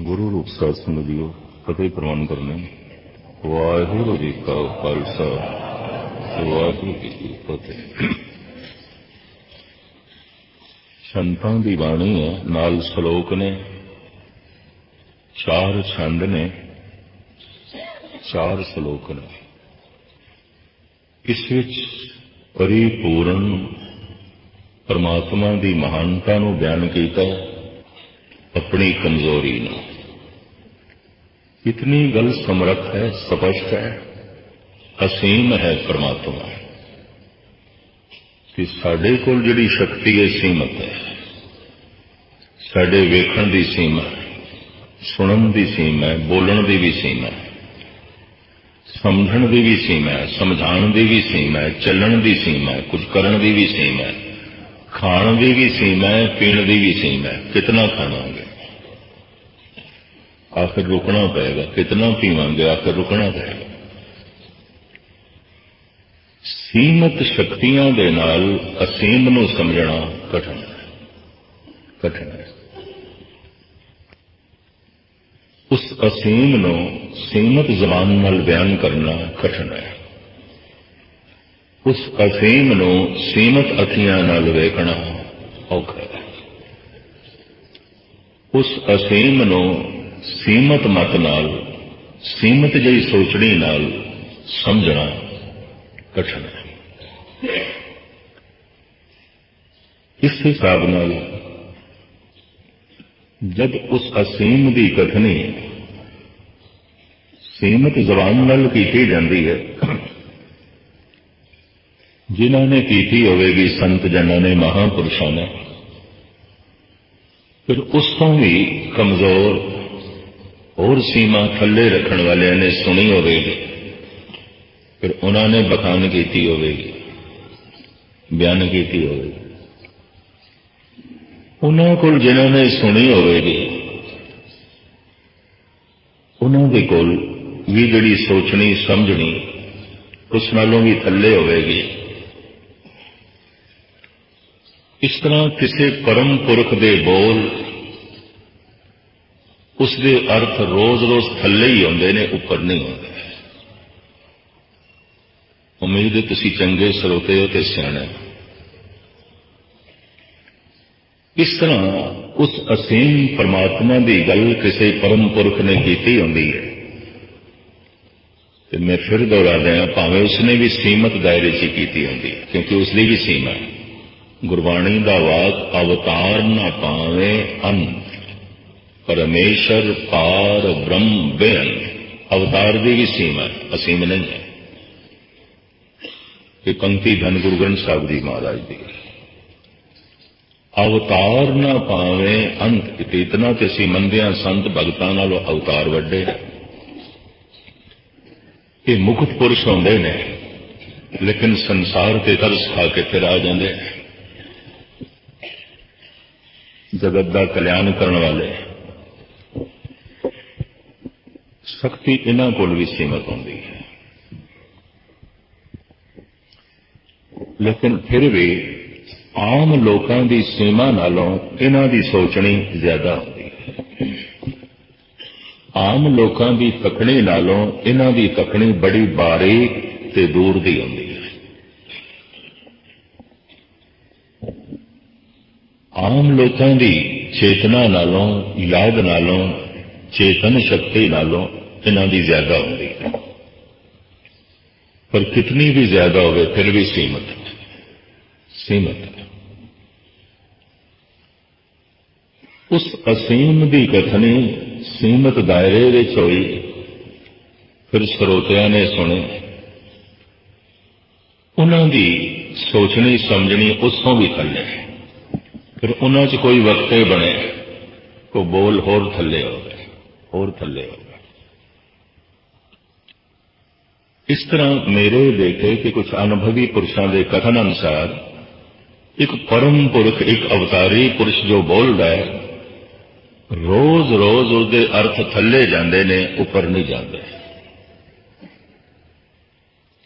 ਗੁਰੂ ਰੂਪ ਸਾਧ ਸੰਗਤਿਓ ਫਤਿਹ ਪ੍ਰਵਾਨ ਕਰਨੇ ਵਾਹਿਗੁਰੂ ਜੀ ਕਾ ਖਾਲਸਾ, ਵਾਹਿਗੁਰੂ ਜੀ ਕੀ ਫਤਿਹ। ਸੰਤਾਂ ਦੀ ਬਾਣੀ ਹੈ, ਨਾਲ ਸ਼ਲੋਕ ਨੇ, ਚਾਰ ਛੰਦ ਨੇ, ਚਾਰ ਸ਼ਲੋਕ ਨੇ। ਇਸ ਵਿੱਚ ਪਰਿਪੂਰਨ ਪਰਮਾਤਮਾ ਦੀ ਮਹਾਨਤਾ ਨੂੰ ਬਿਆਨ ਕੀਤਾ ਆਪਣੀ ਕਮਜ਼ੋਰੀ ਨੂੰ। ਇਤਨੀ ਗੱਲ ਸਮਰੱਥ ਹੈ ਸਪਸ਼ਟ ਹੈ ਅਸੀਮ ਹੈ ਪਰਮਾਤਮਾ ਕਿ ਸਾਡੇ ਕੋਲ ਜਿਹੜੀ ਸ਼ਕਤੀ ਹੈ ਸੀਮਤ ਹੈ ਸਾਡੇ ਵੇਖਣ ਦੀ ਸੀਮਾ ਸੁਣਨ ਦੀ ਸੀਮਾ ਹੈ ਬੋਲਣ ਦੀ ਵੀ ਸੀਮਾ ਹੈ ਸਮਝਣ ਦੀ ਵੀ ਸੀਮਾ ਹੈ ਸਮਝਾਉਣ ਦੀ ਵੀ ਸੀਮਾ ਹੈ ਚੱਲਣ ਦੀ ਸੀਮਾ ਹੈ ਕੁਝ ਕਰਨ ਦੀ ਵੀ ਸੀਮਾ ਹੈ ਖਾਣ ਦੀ ਵੀ ਸੀਮਾ ਹੈ ਪੀਣ ਦੀ ਵੀ ਸੀਮਾ ਹੈ ਕਿਤਨਾ ਖਾਵਾਂਗੇ ਆਖਰ ਰੁਕਣਾ ਪਏਗਾ, ਕਿਤਨਾ ਪੀਵਾਂਗੇ, ਆਖਰ ਰੁਕਣਾ ਪਏਗਾ। ਸੀਮਤ ਸ਼ਕਤੀਆਂ ਦੇ ਨਾਲ ਅਸੀਮ ਨੂੰ ਸਮਝਣਾ ਕਠਿਨ ਹੈ। ਕਠਿਨ ਹੈ। ਉਸ ਅਸੀਮ ਨੂੰ ਸੀਮਤ ਜ਼ਬਾਨ ਨਾਲ ਬਿਆਨ ਕਰਨਾ ਕਠਿਨ ਹੈ। ਉਸ ਅਸੀਮ ਨੂੰ ਸੀਮਤ ਅੱਖੀਆਂ ਨਾਲ ਵੇਖਣਾ ਔਖਾ ਹੈ। ਉਸ ਅਸੀਮ ਨੂੰ ਸੀਮਤ ਮਤ ਨਾਲ, ਸੀਮਤ ਜਿਹੀ ਸੋਚਣੀ ਨਾਲ ਸਮਝਣਾ ਕਠਿਨ ਹੈ। ਇਸ ਹਿਸਾਬ ਨਾਲ ਜਦ ਉਸ ਅਸੀਮ ਦੀ ਕਥਨੀ ਸੀਮਤ ਜ਼ਬਾਨ ਨਾਲ ਕੀਤੀ ਜਾਂਦੀ ਹੈ, ਜਿਨ੍ਹਾਂ ਨੇ ਕੀਤੀ ਹੋਵੇਗੀ ਸੰਤ ਜਨਾਂ ਨੇ, ਮਹਾਪੁਰਸ਼ਾਂ ਨੇ, ਫਿਰ ਉਸ ਤੋਂ ਵੀ ਕਮਜ਼ੋਰ ਹੋਰ ਸੀਮਾ ਥੱਲੇ ਰੱਖਣ ਵਾਲਿਆਂ ਨੇ ਸੁਣੀ ਹੋਵੇਗੀ। ਫਿਰ ਉਹਨਾਂ ਨੇ ਬਖਾਨ ਕੀਤੀ ਹੋਵੇਗੀ। ਬਿਆਨ ਕੀਤੀ ਹੋਵੇਗੀ। ਉਹਨਾਂ ਕੋਲ ਜਿਨ੍ਹਾਂ ਨੇ ਸੁਣੀ ਹੋਵੇਗੀ, ਉਹਨਾਂ ਦੇ ਕੋਲ ਵੀ ਜਿਹੜੀ ਸੋਚਣੀ, ਸਮਝਣੀ, ਉਸ ਨਾਲੋਂ ਵੀ ਥੱਲੇ ਹੋਵੇਗੀ। ਇਸ ਤਰ੍ਹਾਂ ਕਿਸੇ ਪਰਮ ਪੁਰਖ ਦੇ ਬੋਲ ਉਸ ਦੇ ਅਰਥ ਰੋਜ਼-ਰੋਜ਼ ਥੱਲੇ ਹੀ ਆਉਂਦੇ ਨੇ, ਉੱਪਰ ਨਹੀਂ ਆਉਂਦੇ। ਉਮੀਦ ਹੈ ਤੁਸੀਂ ਚੰਗੇ ਸਰੋਤੇ ਹੋ ਤੇ ਸਿਆਣੇ ਇਸ ਤਰ੍ਹਾਂ ਉਸ ਅਸੀਮ ਪਰਮਾਤਮਾ ਦੀ ਗੱਲ ਕਿਸੇ ਪਰਮ ਪੁਰਖ ਨੇ ਕੀਤੀ ਹੁੰਦੀ ਹੈ। ਤੇ ਮੈਂ ਫਿਰ ਦੁਹਰਾ ਦਿਆਂ, ਭਾਵੇਂ ਉਸਨੇ ਵੀ ਸੀਮਤ ਦਾਇਰੇ 'ਚ ਕੀਤੀ ਹੁੰਦੀ ਹੈ, ਕਿਉਂਕਿ ਉਸ ਦੀ ਵੀ ਸੀਮਾ ਗੁਰਬਾਣੀ ਦਾ ਵਾਕ, ਅਵਤਾਰ ਨਾ ਪਾਵੇ ਅੰਤ ਪਰਮੇਸ਼ਰ ਪਾਰ ਬ੍ਰਹਮ ਬੇਅੰ ਅਵਤਾਰ ਦੀ ਵੀ ਸੀਮਾ ਅਸੀਮ ਨਹੀਂ ਹੈ। ਇਹ ਪੰਕਤੀ ਧੰਨ ਗੁਰੂ ਗ੍ਰੰਥ ਸਾਹਿਬ ਜੀ ਮਹਾਰਾਜ ਦੀ ਅਵਤਾਰ ਨਾ ਪਾਵੇ ਅੰਤ ਤੇ ਇਤਨਾ ਤੇ ਅਸੀਂ ਮੰਨਦੇ ਸੰਤ ਭਗਤਾਂ ਨਾਲੋਂ ਅਵਤਾਰ ਵੱਡੇ ਇਹ ਮੁਕਤ ਪੁਰਸ਼ ਹੁੰਦੇ ਨੇ, ਲੇਕਿਨ ਸੰਸਾਰ ਤੇ ਤਰਸ ਖਾ ਕੇ ਫਿਰ ਆ ਜਾਂਦੇ ਜਗਤ ਦਾ ਕਲਿਆਣ ਕਰਨ ਵਾਲੇ ਸ਼ਕਤੀ ਇਹਨਾਂ ਕੋਲ ਵੀ ਸੀਮਤ ਹੁੰਦੀ ਹੈ। ਲੇਕਿਨ ਫਿਰ ਵੀ ਆਮ ਲੋਕਾਂ ਦੀ ਸੀਮਾ ਨਾਲੋਂ ਇਹਨਾਂ ਦੀ ਸੋਚਣੀ ਜ਼ਿਆਦਾ ਹੁੰਦੀ ਹੈ। ਆਮ ਲੋਕਾਂ ਦੀ ਤਕਣੀ ਨਾਲੋਂ ਇਹਨਾਂ ਦੀ ਤਕਣੀ ਬੜੀ ਬਾਰੀਕ ਤੇ ਦੂਰ ਦੀ ਹੁੰਦੀ ਹੈ। ਆਮ ਲੋਕਾਂ ਦੀ ਚੇਤਨਾ ਨਾਲੋਂ, ਯਾਦ ਨਾਲੋਂ ਚੇਤਨ ਸ਼ਕਤੀ ਨਾਲੋਂ ਇਹਨਾਂ ਦੀ ਜ਼ਿਆਦਾ ਹੁੰਦੀ ਹੈ। ਪਰ ਕਿਤਨੀ ਵੀ ਜ਼ਿਆਦਾ ਹੋਵੇ, ਫਿਰ ਵੀ ਸੀਮਤ। ਸੀਮਤ। ਉਸ ਅਸੀਮ ਦੀ ਕਥਨੀ ਸੀਮਤ ਦਾਇਰੇ ਵਿੱਚ ਹੋਈ, ਫਿਰ ਸਰੋਤਿਆਂ ਨੇ ਸੁਣੇ। ਉਹਨਾਂ ਦੀ ਸੋਚਣੀ, ਸਮਝਣੀ ਉਸ ਤੋਂ ਵੀ ਥੱਲੇ। ਫਿਰ ਉਹਨਾਂ 'ਚ ਕੋਈ ਵਕਤੇ ਬਣੇ ਕੋ ਬੋਲ ਹੋਰ ਥੱਲੇ ਹੋਵੇ ਹੋਰ ਥੱਲੇ। ਹੋ ਗਏ ਇਸ ਤਰ੍ਹਾਂ ਮੇਰੇ ਦੇਖੇ ਕਿ ਕੁਝ ਅਨੁਭਵੀ ਪੁਰਸ਼ਾਂ ਦੇ ਕਥਨ ਅਨੁਸਾਰ, ਇੱਕ ਪਰਮ ਪੁਰਖ, ਇੱਕ ਅਵਤਾਰੀ ਪੁਰਸ਼ ਜੋ ਬੋਲਦਾ ਹੈ, ਰੋਜ਼-ਰੋਜ਼ ਉਹਦੇ ਅਰਥ ਥੱਲੇ ਜਾਂਦੇ ਨੇ, ਉੱਪਰ ਨਹੀਂ ਜਾਂਦੇ।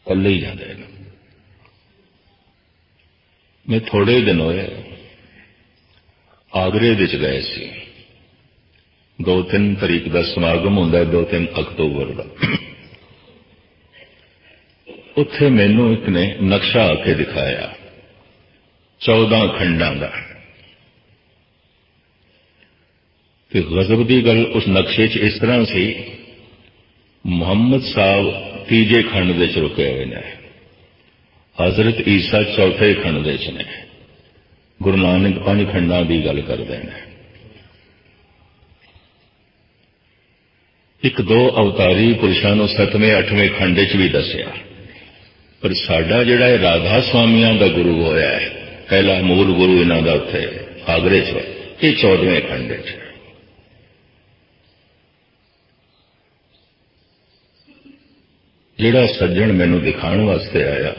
ਥੱਲੇ ਹੀ ਜਾਂਦੇ ਨੇ। ਮੈਂ ਥੋੜੇ ਦਿਨ ਹੋਏ ਆਗਰੇ ਵਿੱਚ ਗਏ ਸੀ। 2-3 ਤਰੀਕ ਦਾ ਸਮਾਗਮ ਹੁੰਦਾ ਦੋ ਤਿੰਨ ਅਕਤੂਬਰ ਦਾ। ਉੱਥੇ ਮੈਨੂੰ ਇੱਕ ਨੇ ਨਕਸ਼ਾ ਆ ਕੇ ਦਿਖਾਇਆ 14 ਖੰਡਾਂ ਦਾ। ਤੇ ਗਜ਼ਬ ਦੀ ਗੱਲ ਉਸ ਨਕਸ਼ੇ 'ਚ ਇਸ ਤਰ੍ਹਾਂ ਸੀ, ਮੁਹੰਮਦ ਸਾਹਿਬ ਤੀਜੇ ਖੰਡ ਦੇ 'ਚ ਰੁਕੇ ਹੋਏ ਨੇ, ਹਜ਼ਰਤ ਈਸਾ ਚੌਥੇ ਖੰਡ ਦੇ 'ਚ ਨੇ, ਗੁਰੂ ਨਾਨਕ ਪੰਜ ਖੰਡਾਂ ਦੀ ਗੱਲ ਕਰਦੇ ਨੇ। ਇੱਕ ਦੋ ਅਵਤਾਰੀ ਪੁਰਸ਼ਾਂ ਨੂੰ ਸੱਤਵੇਂ, ਅੱਠਵੇਂ ਖੰਡ 'ਚ ਵੀ ਦੱਸਿਆ। ਪਰ ਸਾਡਾ ਜਿਹੜਾ ਇਹ ਰਾਧਾ ਸਵਾਮੀਆਂ ਦਾ ਗੁਰੂ ਹੋਇਆ ਹੈ, ਪਹਿਲਾ ਮੂਲ ਗੁਰੂ ਇਹਨਾਂ ਦਾ ਉੱਥੇ ਆਗਰੇ 'ਚ ਇਹ 14ਵੇਂ ਖੰਡ 'ਚ। ਜਿਹੜਾ ਸੱਜਣ ਮੈਨੂੰ ਦਿਖਾਉਣ ਵਾਸਤੇ ਆਇਆ,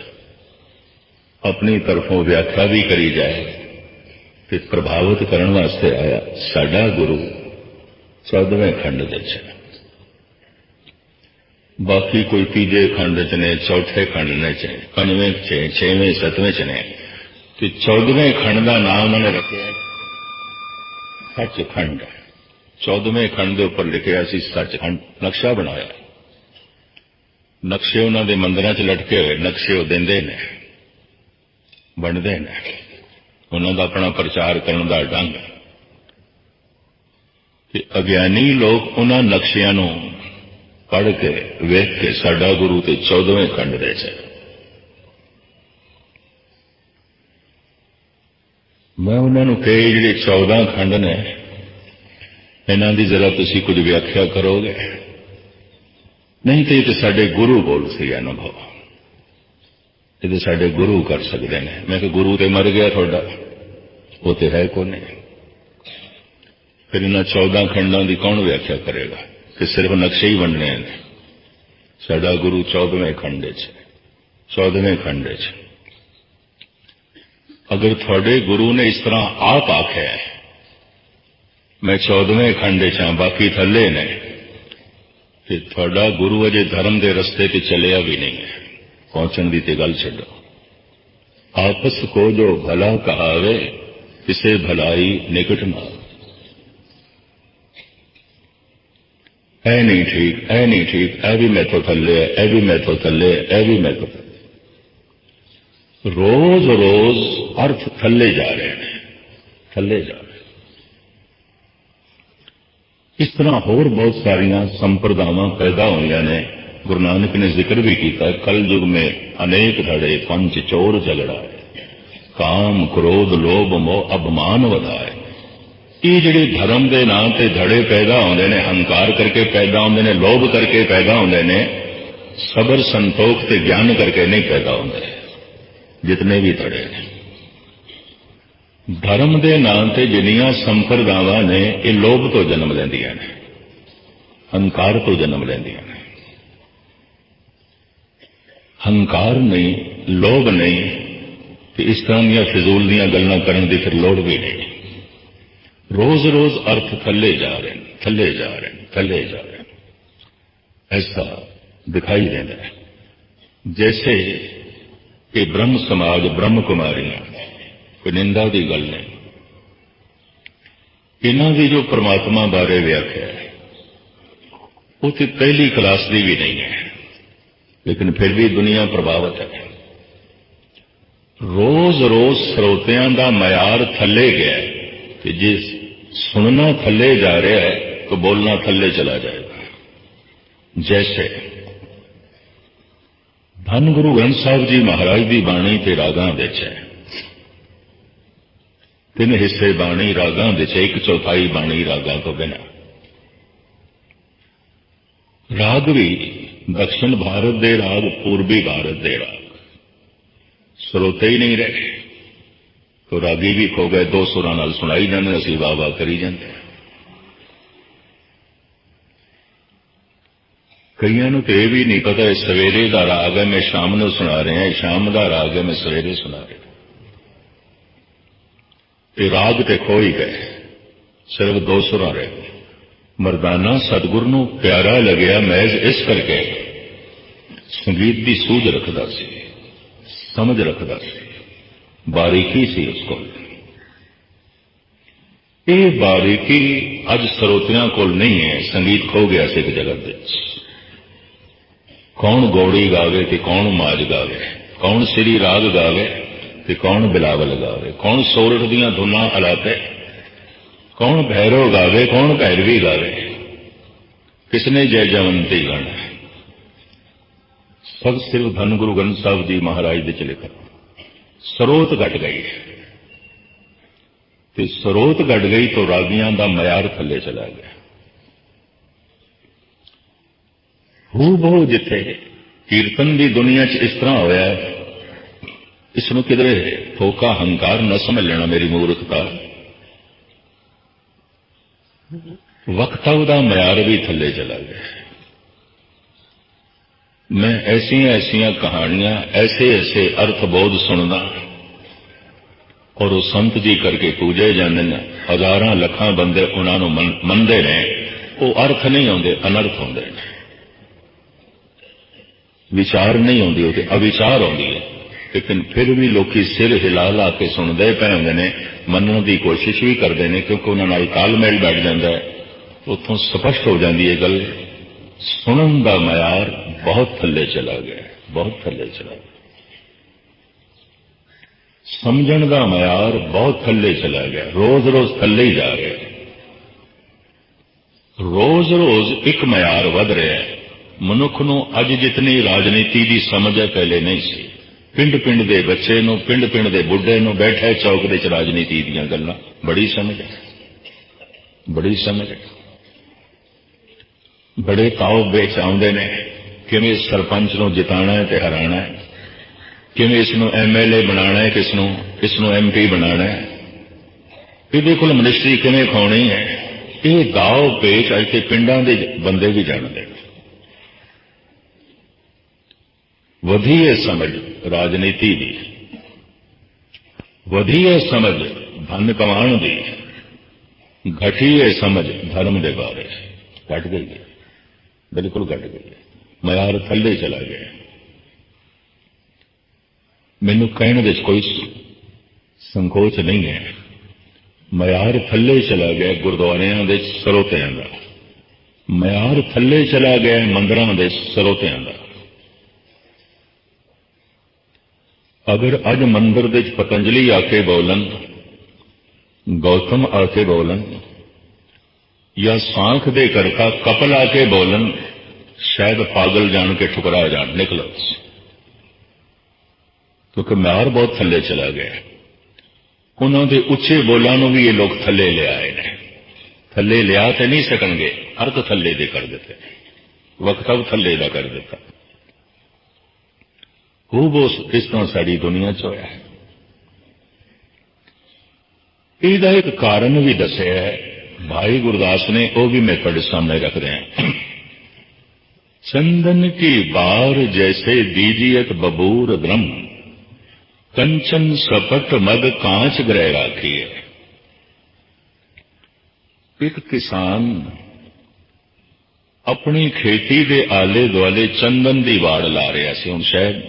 ਆਪਣੀ ਤਰਫੋਂ ਵਿਆਖਿਆ ਵੀ ਕਰੀ ਜਾਏ ਤੇ ਪ੍ਰਭਾਵਿਤ ਕਰਨ ਵਾਸਤੇ ਆਇਆ, ਸਾਡਾ ਗੁਰੂ 14ਵੇਂ ਖੰਡ ਦੇ ਵਿੱਚ ਬਾਕੀ ਕੋਈ ਤੀਜੇ ਖੰਡ ਚ ਨੇ, ਚੌਥੇ ਖੰਡ ਨੇ ਚ ਪੰਜਵੇਂ ਚ ਛੇਵੇਂ, ਸੱਤਵੇਂ ਚ ਨੇ। ਤੇ 14ਵੇਂ ਖੰਡ ਦਾ ਨਾਮ ਉਹਨਾਂ ਨੇ ਰੱਖਿਆ। ਸੱਚਖੰਡ 14ਵੇਂ ਖੰਡ ਦੇ ਉੱਪਰ ਲਿਖਿਆ ਸੀ ਸੱਚਖੰਡ ਨਕਸ਼ਾ ਬਣਾਇਆ। ਨਕਸ਼ੇ ਉਹਨਾਂ ਦੇ ਮੰਦਰਾਂ 'ਚ ਲਟਕੇ ਹੋਏ, ਨਕਸ਼ੇ ਉਹ ਦਿੰਦੇ ਨੇ ਬਣਦੇ ਨੇ। ਉਹਨਾਂ ਦਾ ਆਪਣਾ ਪ੍ਰਚਾਰ ਕਰਨ ਦਾ ਢੰਗ। ਕਿ ਅਗਿਆਨੀ ਲੋਕ ਉਹਨਾਂ ਨਕਸ਼ਿਆਂ ਨੂੰ ਪੜ ਕੇ ਵੇਖ ਕੇ ਸਾਡਾ ਗੁਰੂ ਤੇ 14ਵੇਂ ਖੰਡ ਦੇ ਚ ਮੈਂ ਉਹਨਾਂ ਨੂੰ ਕਹੇ ਜਿਹੜੇ 14 ਖੰਡ ਨੇ, ਇਹਨਾਂ ਦੀ ਜ਼ਰਾ ਤੁਸੀਂ ਕੁਝ ਵਿਆਖਿਆ ਕਰੋਗੇ? ਨਹੀਂ ਤੇ ਇਹ ਤੇ ਸਾਡੇ ਗੁਰੂ ਕੋਲ ਸੀ ਅਨੁਭਵ। ਇਹ ਤੇ ਸਾਡੇ ਗੁਰੂ ਕਰ ਸਕਦੇ ਨੇ। ਮੈਂ ਕਿ ਗੁਰੂ ਤੇ ਮਰ ਗਿਆ ਤੁਹਾਡਾ, ਉਹ ਤੇ ਹੈ ਕੋਨੇ ਫਿਰ ਇਹਨਾਂ 14 ਖੰਡਾਂ ਦੀ ਕੌਣ ਵਿਆਖਿਆ ਕਰੇਗਾ? ਕਿ ਸਿਰਫ ਨਕਸ਼ੇ ਹੀ ਬਣਨੇ ਨੇ ਸਾਡਾ ਗੁਰੂ 14ਵੇਂ ਖੰਡ 'ਚ 14ਵੇਂ ਖੰਡ 'ਚ ਅਗਰ ਤੁਹਾਡੇ ਗੁਰੂ ਨੇ ਇਸ ਤਰ੍ਹਾਂ ਆਪ ਆਖਿਆ ਮੈਂ 14ਵੇਂ ਖੰਡ 'ਚ ਹਾਂ ਬਾਕੀ ਥੱਲੇ ਨੇ ਕਿ ਤੁਹਾਡਾ ਗੁਰੂ ਅਜੇ ਧਰਮ ਦੇ ਰਸਤੇ ਤੇ ਚੱਲਿਆ ਵੀ ਨਹੀਂ ਹੈ ਪਹੁੰਚਣ ਦੀ ਤੇ ਗੱਲ ਛੱਡੋ ਆਪਸ ਕੋ ਜੋ ਭਲਾ ਕਹਾਵੇ ਕਿਸੇ ਭਲਾਈ ਨਿਕਟ ਨਾ ऐ नहीं ठीक ऐ नहीं ठीक ऐ भी मैं तो कर ले ऐ भी मैं तो कर ऐ भी मैं तो कर रोज रोज अर्थ थल्ले जा रहे हैं थल्ले जा रहे हैं। इस तरह होर बहुत सारिया संप्रदावां पैदा हुई ने, गुरु नानक ने ज़िक्र भी किया कल युग में अनेक धड़े, पंच चोर झगड़ा है काम, क्रोध, लोभ, मोह अभमान वधाए ਇਹ ਜਿਹੜੇ ਧਰਮ ਦੇ ਨਾਂ ਤੇ ਧੜੇ ਪੈਦਾ ਹੁੰਦੇ ਨੇ, ਹੰਕਾਰ ਕਰਕੇ ਪੈਦਾ ਹੁੰਦੇ ਨੇ, ਲੋਭ ਕਰਕੇ ਪੈਦਾ ਹੁੰਦੇ ਨੇ, ਸਬਰ ਸੰਤੋਖ ਤੇ ਗਿਆਨ ਕਰਕੇ ਨਹੀਂ ਪੈਦਾ ਹੁੰਦੇ। ਜਿਤਨੇ ਵੀ ਧੜੇ ਨੇ। ਧਰਮ ਦੇ ਨਾਂ ਤੇ ਜਿੰਨੀਆਂ ਸੰਪਰਦਾਵਾਂ ਨੇ, ਇਹ ਲੋਭ ਤੋਂ ਜਨਮ ਲੈਂਦੀਆਂ ਨੇ, ਹੰਕਾਰ ਤੋਂ ਜਨਮ ਲੈਂਦੀਆਂ ਨੇ। ਹੰਕਾਰ ਨਹੀਂ, ਲੋਭ ਨਹੀਂ, ਤੇ ਇਸ ਤਰ੍ਹਾਂ ਦੀਆਂ ਫਜ਼ੂਲ ਦੀਆਂ ਗੱਲਾਂ ਕਰਨ ਦੀ ਫਿਰ ਲੋੜ ਵੀ ਨਹੀਂ। ਰੋਜ਼-ਰੋਜ਼ ਅਰਥ ਥੱਲੇ ਜਾ ਰਹੇ ਨੇ, ਥੱਲੇ ਜਾ ਰਹੇ ਨੇ, ਥੱਲੇ ਜਾ ਰਹੇ ਨੇ। ਐਸਾ ਦਿਖਾਈ ਦਿੰਦਾ ਹੈ। ਜੈਸੇ ਕਿ ਬ੍ਰਹਮ ਸਮਾਜ ਬ੍ਰਹਮ ਕੁਮਾਰੀਆਂ ਕੋਈ ਨਿੰਦਾ ਦੀ ਗੱਲ ਨਹੀਂ। ਇਹਨਾਂ ਦੀ ਜੋ ਪ੍ਰਮਾਤਮਾ ਬਾਰੇ ਵਿਆਖਿਆ ਹੈ, ਉਹ ਤੇ ਪਹਿਲੀ ਕਲਾਸ ਦੀ ਵੀ ਨਹੀਂ ਹੈ, ਲੇਕਿਨ ਫਿਰ ਵੀ ਦੁਨੀਆ ਪ੍ਰਭਾਵਿਤ ਹੈ। ਰੋਜ਼-ਰੋਜ਼ ਸਰੋਤਿਆਂ ਦਾ ਮਿਆਰ ਥੱਲੇ ਗਿਆ ਹੈ ਤੇ ਜੇ ਸੁਣਨਾ ਥੱਲੇ ਜਾ ਰਿਹਾ ਹੈ ਤਾਂ ਬੋਲਣਾ ਥੱਲੇ ਚਲਾ ਜਾਏਗਾ ਜੈਸੇ ਧੰਨ ਗੁਰੂ ਗ੍ਰੰਥ ਸਾਹਿਬ ਜੀ ਮਹਾਰਾਜ ਦੀ ਬਾਣੀ ਤੇ ਰਾਗਾਂ ਵਿੱਚ ਹੈ ਤਿੰਨ ਹਿੱਸੇ ਬਾਣੀ ਰਾਗਾਂ ਵਿੱਚ ਇੱਕ ਚੌਥਾਈ ਬਾਣੀ ਰਾਗਾਂ ਤੋਂ ਬਿਨਾਂ ਰਾਗ ਵੀ ਦਕਸ਼ਿਣ ਭਾਰਤ ਦੇ ਰਾਗ ਪੂਰਬੀ ਭਾਰਤ ਦੇ ਰਾਗ ਸਰੋਤੇ ਹੀ ਨਹੀਂ ਰਹੇ ਤੋ ਰਾਗੀ ਵੀ ਖੋ ਗਏ ਦੋ ਸੁਰਾਂ ਨਾਲ ਸੁਣਾਈ ਜਾਂਦੇ ਅਸੀਂ ਵਾਹ ਵਾਹ ਕਰੀ ਜਾਂਦੇ ਕਈਆਂ ਨੂੰ ਤੇ ਇਹ ਵੀ ਨਹੀਂ ਪਤਾ ਇਹ ਸਵੇਰੇ ਦਾ ਰਾਗ ਹੈ ਮੈਂ ਸ਼ਾਮ ਨੂੰ ਸੁਣਾ ਰਿਹਾ ਇਹ ਸ਼ਾਮ ਦਾ ਰਾਗ ਹੈ ਮੈਂ ਸਵੇਰੇ ਸੁਣਾ ਰਿਹਾ ਇਹ ਰਾਗ ਤੇ ਖੋ ਹੀ ਗਏ ਸਿਰਫ ਦੋ ਸੁਰਾਂ ਰਹਿ ਗਏ ਮਰਦਾਨਾ ਸਤਿਗੁਰ ਨੂੰ ਪਿਆਰਾ ਲੱਗਿਆ ਮਹਿਜ਼ ਇਸ ਕਰਕੇ ਸੰਗੀਤ ਦੀ ਸੂਝ ਰੱਖਦਾ ਸੀ ਸਮਝ ਰੱਖਦਾ ਸੀ ਬਾਰੀਕੀ ਸੀ ਉਸ ਕੋਲ ਇਹ ਬਾਰੀਕੀ ਅੱਜ ਸਰੋਤਿਆਂ ਕੋਲ ਨਹੀਂ ਹੈ ਸੰਗੀਤ ਖੋ ਗਿਆ ਸਿੱਖ ਜਗਤ ਵਿੱਚ ਕੌਣ ਗੌੜੀ ਗਾਵੇ ਤੇ ਕੌਣ ਮਾਜ ਗਾਵੇ ਕੌਣ ਸ੍ਰੀ ਰਾਗ ਗਾਵੇ ਤੇ ਕੌਣ ਬਿਲਾਵਲ ਗਾਵੇ ਕੌਣ ਸੋਰਠ ਦੀਆਂ ਧੁਨਾਂ ਹਲਾਤੇ ਕੌਣ ਭੈਰੋ ਗਾਵੇ ਕੌਣ ਭੈਰਵੀ ਗਾਵੇ ਕਿਸਨੇ ਜੈ ਜਵੰਤੀ ਗਾਣਾ ਸਭ ਸਿਰਫ ਧੰਨ ਗੁਰੂ ਗ੍ਰੰਥ ਸਾਹਿਬ ਜੀ ਮਹਾਰਾਜ ਦੇ ਚ ਲਿਖਿਆ ਸਰੋਤ ਘਟ ਗਈ। ਤੇ ਸਰੋਤ ਘਟ ਗਈ ਤਾਂ ਰਾਗੀਆਂ ਦਾ ਮਿਆਰ ਥੱਲੇ ਚਲਾ ਗਿਆ। ਹੂ ਬਹੁ ਜਿੱਥੇ ਕੀਰਤਨ ਦੀ ਦੁਨੀਆ 'ਚ ਇਸ ਤਰ੍ਹਾਂ ਹੋਇਆ ਹੈ, ਇਸ ਨੂੰ ਕਿਧਰੇ ਫੋਕਾ ਹੰਕਾਰ ਨਾ ਸਮਝ ਲੈਣਾ ਮੇਰੀ ਮੂਰਖਤਾ। ਵਕਤ ਉਹਦਾ ਮਿਆਰ ਵੀ ਥੱਲੇ ਚਲਾ ਗਿਆ। ਮੈਂ ਐਸੀਆਂ ਐਸੀਆਂ ਕਹਾਣੀਆਂ, ਐਸੇ ਐਸੇ ਅਰਥ ਬੋਧ ਸੁਣਦਾ ਔਰ ਉਹ ਸੰਤ ਜੀ ਕਰਕੇ ਪੂਜੇ ਜਾਂਦੇ ਨੇ। ਹਜ਼ਾਰਾਂ ਲੱਖਾਂ ਬੰਦੇ ਉਹਨਾਂ ਨੂੰ ਮੰਨਦੇ ਨੇ। ਉਹ ਅਰਥ ਨਹੀਂ ਆਉਂਦੇ, ਅਨਰਥ ਹੁੰਦੇ ਨੇ। ਵਿਚਾਰ ਨਹੀਂ ਆਉਂਦੀ ਉਹ ਅਵਿਚਾਰ ਆਉਂਦੀ ਹੈ। ਲੇਕਿਨ ਫਿਰ ਵੀ ਲੋਕੀ ਸਿਰ ਹਿਲਾ ਲਾ ਕੇ ਸੁਣਦੇ ਪਏ ਹੁੰਦੇ ਨੇ, ਮੰਨਣ ਦੀ ਕੋਸ਼ਿਸ਼ ਵੀ ਕਰਦੇ ਨੇ, ਕਿਉਂਕਿ ਉਹਨਾਂ ਨਾਲ ਤਾਲਮੇਲ ਬੈਠ ਜਾਂਦਾ ਹੈ। ਉੱਥੋਂ ਸਪਸ਼ਟ ਹੋ ਜਾਂਦੀ ਹੈ ਗੱਲ। ਸੁਣਨ ਦਾ ਮਿਆਰ ਬਹੁਤ ਥੱਲੇ ਚਲਾ ਗਿਆ ਬਹੁਤ ਥੱਲੇ ਚਲਾ ਗਿਆ ਸਮਝਣ ਦਾ ਮਿਆਰ ਬਹੁਤ ਥੱਲੇ ਚਲਾ ਗਿਆ ਰੋਜ਼-ਰੋਜ਼ ਥੱਲੇ ਹੀ ਜਾ ਰਿਹਾ ਰੋਜ਼-ਰੋਜ਼ ਇੱਕ ਮਿਆਰ ਵਧ ਰਿਹਾ ਹੈ। ਮਨੁੱਖ ਨੂੰ ਅੱਜ ਜਿਤਨੀ ਰਾਜਨੀਤੀ ਦੀ ਸਮਝ ਹੈ, ਪਹਿਲੇ ਨਹੀਂ ਸੀ। ਪਿੰਡ-ਪਿੰਡ ਦੇ ਬੱਚੇ ਨੂੰ, ਪਿੰਡ-ਪਿੰਡ ਦੇ ਬੁੱਢੇ ਨੂੰ ਬੈਠੇ ਚੌਕ ਦੇ ਚ ਰਾਜਨੀਤੀ ਦੀਆਂ ਗੱਲਾਂ, ਬੜੀ ਸਮਝ ਹੈ। ਬੜੀ ਸਮਝ ਹੈ। ਬੜੇ ਤਾਉ ਵਿੱਚ ਆਉਂਦੇ ਨੇ। ਕਿਵੇਂ ਸਰਪੰਚ ਨੂੰ ਜਿਤਾਣਾ ਹੈ ਤੇ ਹਰਾਣਾ ਹੈ? ਕਿਵੇਂ ਇਸ ਨੂੰ ਐਮਐਲਏ ਬਣਾਉਣਾ ਹੈ, ਕਿਸ ਨੂੰ ਇਸ ਨੂੰ ਐਮਪੀ ਬਣਾਉਣਾ ਹੈ? ਇਹਦੇ ਕੋਲ ਮਿਨਿਸਟਰੀ ਕਿਵੇਂ ਖਾਣੀ ਹੈ। ਇਹ ਦਾਅ ਪੇਚ ਅੱਜ ਪਿੰਡਾਂ ਦੇ ਬੰਦੇ ਵੀ ਜਾਣਦੇ ਨੇ। ਵਧੀਏ ਸਮਝ ਰਾਜਨੀਤੀ ਦੀ। ਵਧੀਏ ਸਮਝ ਭੰਨ ਕਮਾਉਣ ਦੀ। ਘਟੀਏ ਸਮਝ ਧਰਮ ਦੇ ਬਾਰੇ। ਘਟ ਗਈ ਹੈ। ਬਿਲਕੁਲ ਘਟ ਗਈ ਮਿਆਰ ਥੱਲੇ ਚਲਾ ਗਿਆ। ਮੈਨੂੰ ਕਹਿਣ ਵਿੱਚ ਕੋਈ ਸੰਕੋਚ ਨਹੀਂ ਹੈ। ਮਿਆਰ ਥੱਲੇ ਚਲਾ ਗਿਆ ਗੁਰਦੁਆਰਿਆਂ ਦੇ ਸਰੋਤਿਆਂ ਦਾ। ਮਿਆਰ ਥੱਲੇ ਚਲਾ ਗਿਆ ਮੰਦਰਾਂ ਦੇ ਸਰੋਤਿਆਂ ਦਾ। ਅਗਰ ਅੱਜ ਮੰਦਰ ਦੇ ਵਿੱਚ ਪਤੰਜਲੀ ਆ ਕੇ ਬੋਲਣ, ਗੌਤਮ ਆ ਕੇ ਬੋਲਣ ਜਾਂ ਸਾਂਖ ਦੇ ਕਰਕਾ ਕਪਲ ਆ ਕੇ ਬੋਲਣ, ਸ਼ਾਇਦ ਪਾਗਲ ਜਾਣ ਕੇ ਠੁਕਰਾ ਜਾਣ, ਨਿਕਲੋ ਕਿਉਂਕਿ ਮਿਆਰ ਬਹੁਤ ਥੱਲੇ ਚਲਾ ਗਿਆ ਉਹਨਾਂ ਦੇ ਉੱਚੇ ਬੋਲਾਂ ਨੂੰ ਵੀ ਇਹ ਲੋਕ ਥੱਲੇ ਲਿਆਏ ਨੇ। ਥੱਲੇ ਲਿਆ ਤੇ ਨਹੀਂ ਸਕਣਗੇ ਅਰਥ ਥੱਲੇ ਦੇ ਕਰ ਦਿੱਤੇ। ਵਕਤਵ ਥੱਲੇ ਦਾ ਕਰ ਦਿੱਤਾ। ਉਹ ਬੋਸ ਇਸ ਤਰ੍ਹਾਂ ਸਾਡੀ ਦੁਨੀਆ 'ਚ ਹੋਇਆ ਹੈ। ਇਹਦਾ ਇੱਕ ਕਾਰਨ ਵੀ ਦੱਸਿਆ ਹੈ ਭਾਈ ਗੁਰਦਾਸ ਨੇ ਉਹ ਵੀ ਮੈਂ ਤੁਹਾਡੇ ਸਾਹਮਣੇ ਰੱਖ ਰਿਹਾ चंदन की बार जैसे दीजियत बबूर द्रम कंचन सपट मद कांच ग्रह राखिए ਇੱਕ ਕਿਸਾਨ ਆਪਣੀ ਖੇਤੀ ਦੇ ਆਲੇ ਦੁਆਲੇ ਚੰਦਨ ਦੀ ਵਾੜ ਲਾ ਰਿਹਾ ਸੀ ਹੁਣ ਸ਼ਾਇਦ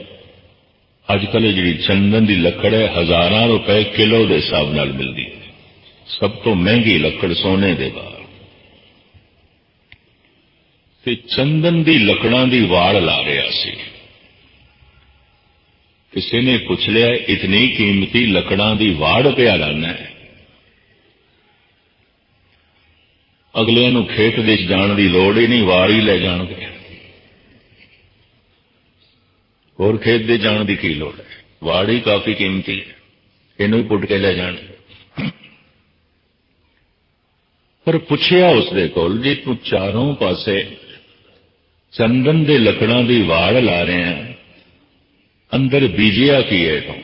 ਅੱਜ ਕੱਲ੍ਹ ਜਿਹੜੀ ਚੰਦਨ ਦੀ ਲੱਕੜ ਹੈ ਹਜ਼ਾਰਾਂ ਰੁਪਏ ਕਿਲੋ ਦੇ ਹਿਸਾਬ ਨਾਲ ਮਿਲਦੀ ਹੈ ਸਭ ਤੋਂ ਮਹਿੰਗੀ ਲੱਕੜ ਸੋਨੇ ਦੇ ਬਾਅਦ ਤੇ ਚੰਦਨ ਦੀ ਲੱਕੜਾਂ ਦੀ ਵਾੜ ਲਾ ਰਿਹਾ ਸੀ। ਕਿਸੇ ਨੇ ਪੁੱਛ ਲਿਆ, ਇਤਨੀ ਕੀਮਤੀ ਲੱਕੜਾਂ ਦੀ ਵਾੜ ਪਿਆ ਲਾਣਾ ਹੈ? ਅਗਲਿਆਂ ਨੂੰ ਖੇਤ ਦੇ ਵਿੱਚ ਜਾਣ ਦੀ ਲੋੜ ਹੀ ਨਹੀਂ ਵਾੜ ਹੀ ਲੈ ਜਾਣਗੇ। ਹੋਰ ਖੇਤ ਦੇ ਜਾਣ ਦੀ ਕੀ ਲੋੜ ਹੈ? ਵਾੜ ਹੀ ਕਾਫੀ ਕੀਮਤੀ ਹੈ। ਇਹਨੂੰ ਹੀ ਪੁੱਟ ਕੇ ਲੈ ਜਾਣਗੇ ਪਰ ਪੁੱਛਿਆ ਉਸਦੇ ਕੋਲ, ਜੀ, ਤੂੰ ਚਾਰੋਂ ਪਾਸੇ ਚੰਦਨ ਦੇ ਲੱਕੜਾਂ ਦੀ ਵਾੜ ਲਾ ਰਿਹਾ ਆ ਅੰਦਰ ਬੀਜਿਆ ਕੀ ਹੈ ਤੂੰ?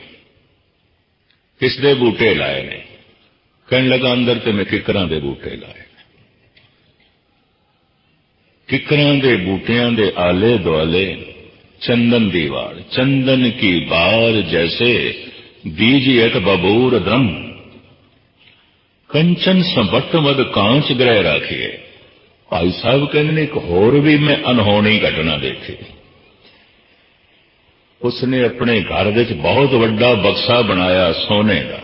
ਕਿਸ ਦੇ ਬੂਟੇ ਲਾਏ ਨੇ? ਕਹਿਣ ਲੱਗਾ, ਅੰਦਰ ਤੇ ਮੈਂ ਕਿਕਰਾਂ ਦੇ ਬੂਟੇ ਲਾਏ ਕਿਕਰਾਂ ਦੇ ਬੂਟਿਆਂ ਦੇ ਆਲੇ ਦੁਆਲੇ ਚੰਦਨ ਦੀ ਵਾੜ, ਚੰਦਨ ਕੀ ਬਾਰ ਜੈਸੇ ਬੀਜ ਬੀਜਿयत ਬਬੂਰ ਦਮ। ਕੰਚਨ ਸੰਵਟ ਮਦ ਕਾਂਚ ਗ੍ਰਹਿ ਰਾਖੀਏ। ਭਾਈ ਸਾਹਿਬ ਕਹਿੰਦੇ ਨੇ ਇੱਕ ਹੋਰ ਵੀ ਮੈਂ ਅਨਹੋਣੀ ਘਟਨਾ ਦੇਖੀ। ਉਸਨੇ ਆਪਣੇ ਘਰ ਵਿੱਚ ਬਹੁਤ ਵੱਡਾ ਬਕਸਾ ਬਣਾਇਆ ਸੋਨੇ ਦਾ।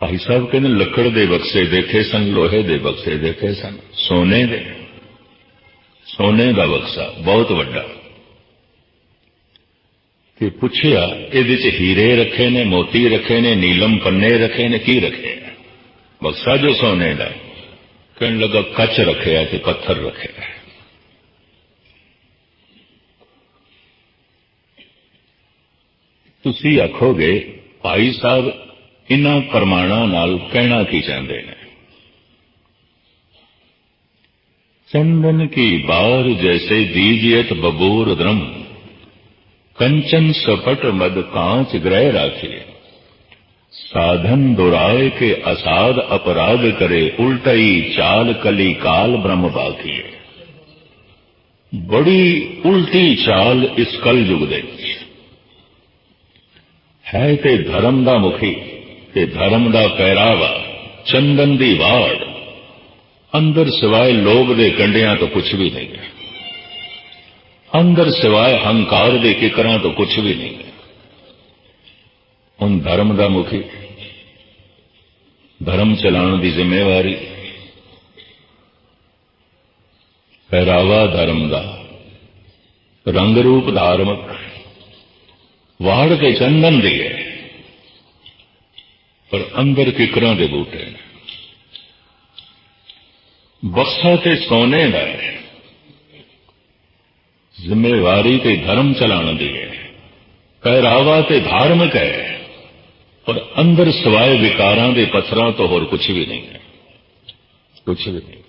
ਭਾਈ ਸਾਹਿਬ ਕਹਿੰਦੇ ਲੱਕੜ ਦੇ ਬਕਸੇ ਦੇਖੇ ਸਨ, ਲੋਹੇ ਦੇ ਬਕਸੇ ਦੇਖੇ ਸਨ, ਸੋਨੇ ਦੇ। ਸੋਨੇ ਦਾ ਬਕਸਾ ਬਹੁਤ ਵੱਡਾ। ਕਿ ਪੁੱਛਿਆ, ਇਹਦੇ ਚ ਹੀਰੇ ਰੱਖੇ ਨੇ, ਮੋਤੀ ਰੱਖੇ ਨੇ, ਨੀਲਮ ਪੰਨੇ ਰੱਖੇ ਨੇ, ਕੀ ਰੱਖੇ ਨੇ? ਬਕਸਾ ਜੋ ਸੋਨੇ ਦਾ। ਕਹਿਣ ਲੱਗਾ, ਕੱਚ ਰੱਖਿਆ ਤੇ ਪੱਥਰ ਰੱਖਿਆ। ਤੁਸੀਂ ਆਖੋਗੇ, ਭਾਈ ਸਾਹਿਬ ਇਹਨਾਂ ਪ੍ਰਮਾਣਾਂ ਨਾਲ ਕਹਿਣਾ ਕੀ ਚਾਹੁੰਦੇ ਨੇ? ਚੰਦਨ ਕੀ ਬਾਰ ਜੈਸੇ ਦੀਜੀਤ ਬਬੂਰ ਦਰਮ कंचन सपट मद कांच ग्रह राखिए साधन दुराय के असाध अपराध करे उल्टई चाल कली काल ब्रह्म बाखिए बड़ी उल्टी चाल इस कल युग ਦੇ ਵਿੱਚ ਹੈ ਤੇ ਧਰਮ ਦਾ ਮੁਖੀ ਤੇ ਧਰਮ ਦਾ ਪਹਿਰਾਵਾ ਚੰਦਨ ਦੀ ਵਾੜ ਅੰਦਰ ਸਿਵਾਏ ਲੋਭ ਦੇ ਕੰਡਿਆਂ ਤੋਂ ਕੁਝ ਵੀ ਨਹੀਂ ਹੈ ਅੰਦਰ ਸਿਵਾਏ ਹੰਕਾਰ ਦੇ ਕਿਕਰਾਂ ਤੋਂ ਕੁਝ ਵੀ ਨਹੀਂ। ਹੁਣ ਧਰਮ ਦਾ ਮੁਖੀ, ਧਰਮ ਚਲਾਉਣ ਦੀ ਜ਼ਿੰਮੇਵਾਰੀ, ਪਹਿਰਾਵਾ ਧਰਮ ਦਾ, ਰੰਗ ਰੂਪ ਧਾਰਮਿਕ, ਵਾੜ ਕੇ ਚੰਦਨ ਦੀ ਹੈ। ਪਰ ਅੰਦਰ ਕਿਕਰਾਂ ਦੇ ਬੂਟੇ ਨੇ। ਬਕਸਾ ਤੇ ਸੋਨੇ ਦਾ ਹੈ। ਜ਼ਿੰਮੇਵਾਰੀ ਤੇ ਧਰਮ ਚਲਾਉਣ ਦੀ ਹੈ। ਪਹਿਰਾਵਾ ਤੇ ਧਾਰਮਿਕ ਹੈ। ਪਰ ਅੰਦਰ ਸਵਾਏ ਵਿਕਾਰਾਂ ਦੇ ਪੱਥਰਾਂ ਤੋਂ ਹੋਰ ਕੁਝ ਵੀ ਨਹੀਂ ਹੈ। ਕੁਝ ਵੀ ਨਹੀਂ।